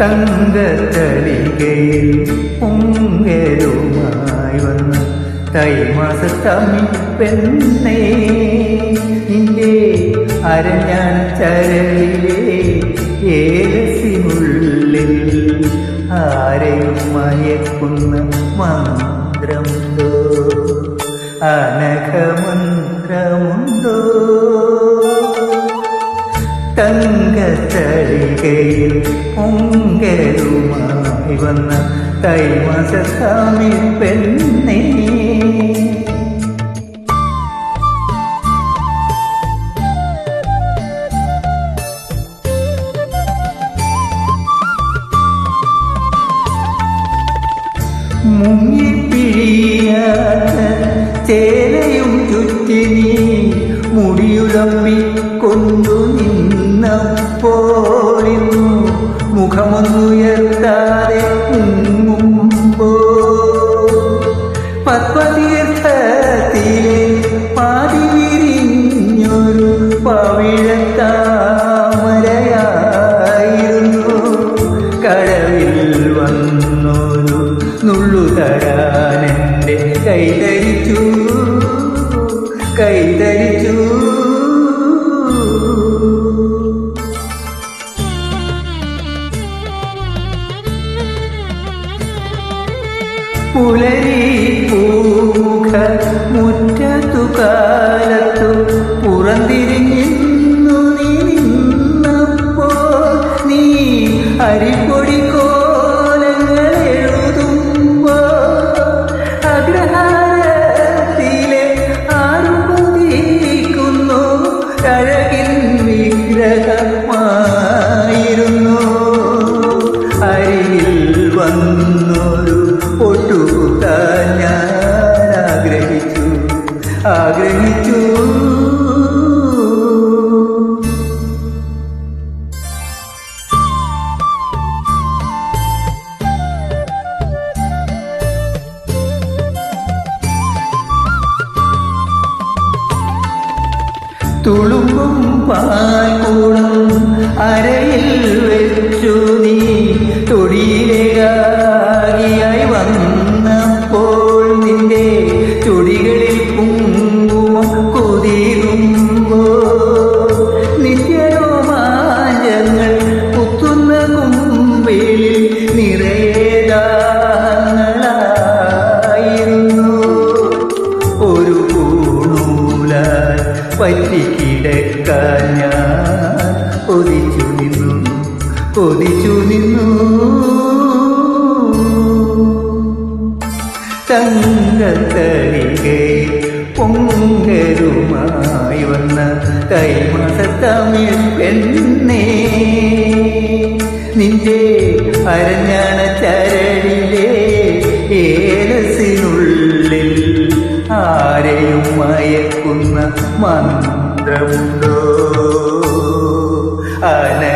തങ്കത്തലികയിൽ പൊങ്കലുമായി വന്ന്. തൈമാസത്തമി പെണ്ണേ നിന്റെ അരഞ്ഞാൻ ചരളിലെ ഏലസിനുള്ളിൽ ആരെയും മയക്കുന്ന മന്ത്രമുണ്ടോ? അനഘമന്ത്രമുണ്ടോ തങ്കത്തളികയിൽ പൊങ്കരുമായി വന്ന തൈമാസത്താമി പെണ്ണേ മുങ്ങിപ്പിഴിയാത്ത ചേലയും ചുറ്റി നീ മുടിയുടമ്പിക്കൊണ്ടു നിന്നപ്പോളിന്നു മുഖമൊന്നുയർത്താതെ മുമ്പോ പത്മതീർത്ഥത്തിലെ പാതി വിരിഞ്ഞൊരു പവിഴത്താമരയായിരുന്നു. കടവിൽ വന്നൊരു നുള്ളു തരാനെന്റെ കൈതരിച്ചു കൈതരിച്ചു புலரி போ ഒട്ടുകൂട്ടാൻ ഞാൻ ആഗ്രഹിച്ചു. ആഗ്രഹിച്ചു തുളുമ്പും പാൽക്കൂടം കൊതിച്ചു നിന്നു തങ്കത്തരികെ പൊങ്കരുമായി വന്ന കൈമാസത്തമിഴ് പെണ്ണേ നിന്റെ അരഞ്ഞാണ ചരടിലെ മന്ത്രമുണ്ടോ അനഘ മന്ത്രമുണ്ടോ